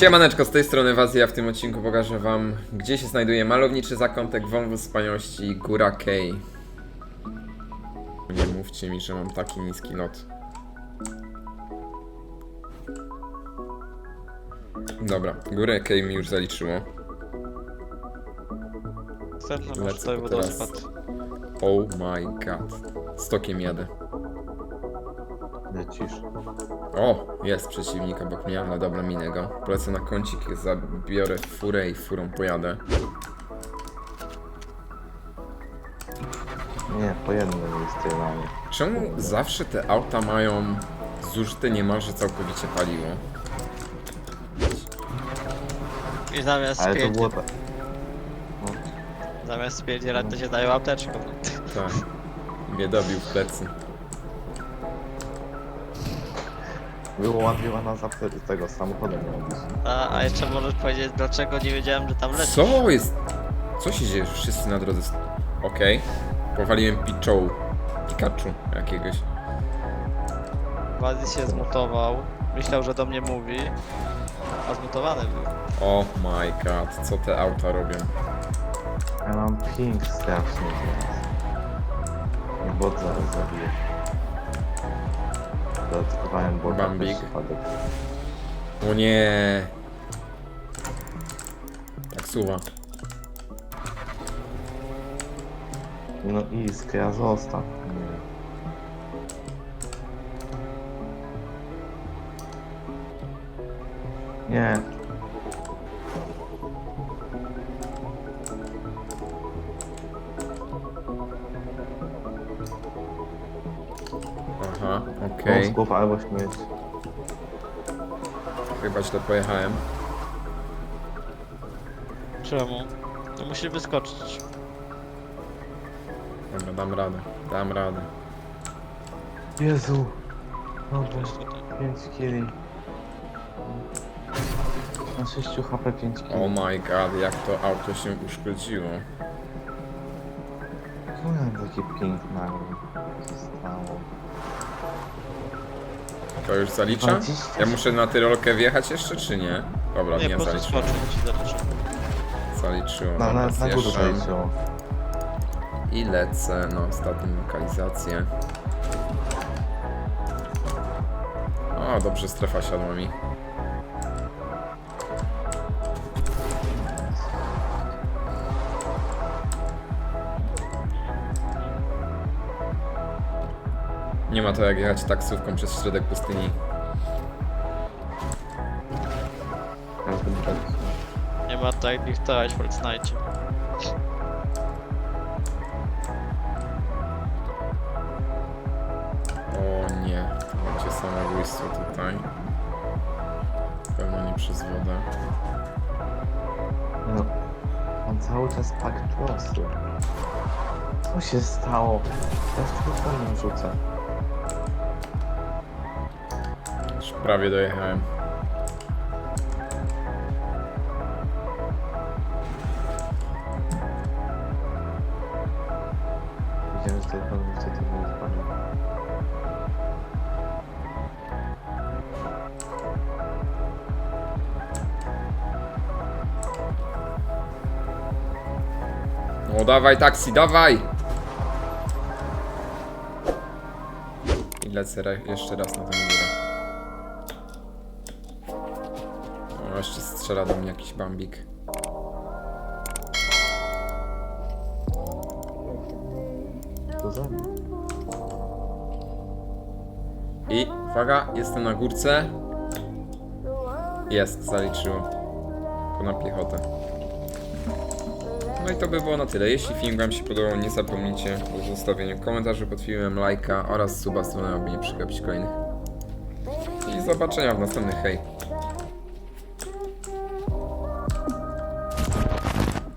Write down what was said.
Siemaneczko, z tej strony Was, ja w tym odcinku pokażę Wam, gdzie się znajduje malowniczy zakątek wąwóz wspaniałości Góra Kej. Nie mówcie mi, że mam taki niski lot. Dobra, Górę Kej mi już zaliczyło. Następna Lecę może tutaj wodospad. teraz. Oh my god. Stokiem jadę. Lecisz. O, jest przeciwnik obok mnie, ale dobra, minę go. Polecę na kącik, zabiorę furę i furą pojadę. Nie, po jednym jest strzelanie. Czemu zawsze te auta mają zużyte niemalże całkowicie paliwo? I zamiast Ale to było tak. zamiast spierdzielać to się dają apteczką. Tak. Mnie dobił w plecy. Było łatwiej na zapytać tego samochodem robić. A, a jeszcze możesz powiedzieć dlaczego nie wiedziałem, że tam leci. Co jest? Co się dzieje? Wszyscy na drodze. st- Okej. Powaliłem Pichou. Pikachu jakiegoś. Wazi się zmutował. Myślał, że do mnie mówi. A zmutowany był. Oh my god, co te auta robią? Ja mam ping strasznie teraz. I bot zaraz zabije. Dodatkowałem bota Bambik. przypadek. O nie. Tak suwa. No iskra, zostaw. Nie. Nie. Aha, okej. Okay. Skłop albo śmierć. Chyba źle pojechałem. Czemu? No musi wyskoczyć. Dobra, dam radę. Dam radę. Jezu. Dobra, Jest tutaj. 5 kili. Na 6 HP 5 kili. Oh my god, jak to auto się uszkodziło. Czemu ja mam taki ping nagle? Co się stało? To już zalicza? Ja muszę na tyrolkę wjechać jeszcze, czy nie? Dobra, Nie, nie, po prostu zaliczyło. skoczył ci zaliczył. Zaliczyło. Na, na, na górze zjeżdżam zaliczyło. I lecę na ostatnią lokalizację. O, dobrze, strefa siadła mi. Nie ma to jak jechać taksówką przez środek pustyni. Nie ma tak jak driftować w Fortnite. O nie, będzie samobójstwo tutaj. Pewno nie przez wodę. No. On cały czas pak. Co się stało? Ja z telefonem rzucę. Prawie dojechałem. Widziałem, że telefon rzucę, to nie odpadł. No dawaj taksi, dawaj! I lecę re- jeszcze raz na tę jeszcze strzela do mnie jakiś bambik. To za mną. I uwaga, jestem na górce. Jest, zaliczyło. To na piechotę. No i to by było na tyle. Jeśli film Wam się podobał, nie zapomnijcie o zostawieniu komentarza pod filmem, lajka oraz suba, stronę, aby nie przegapić kolejnych. I zobaczenia w następnych. Hej!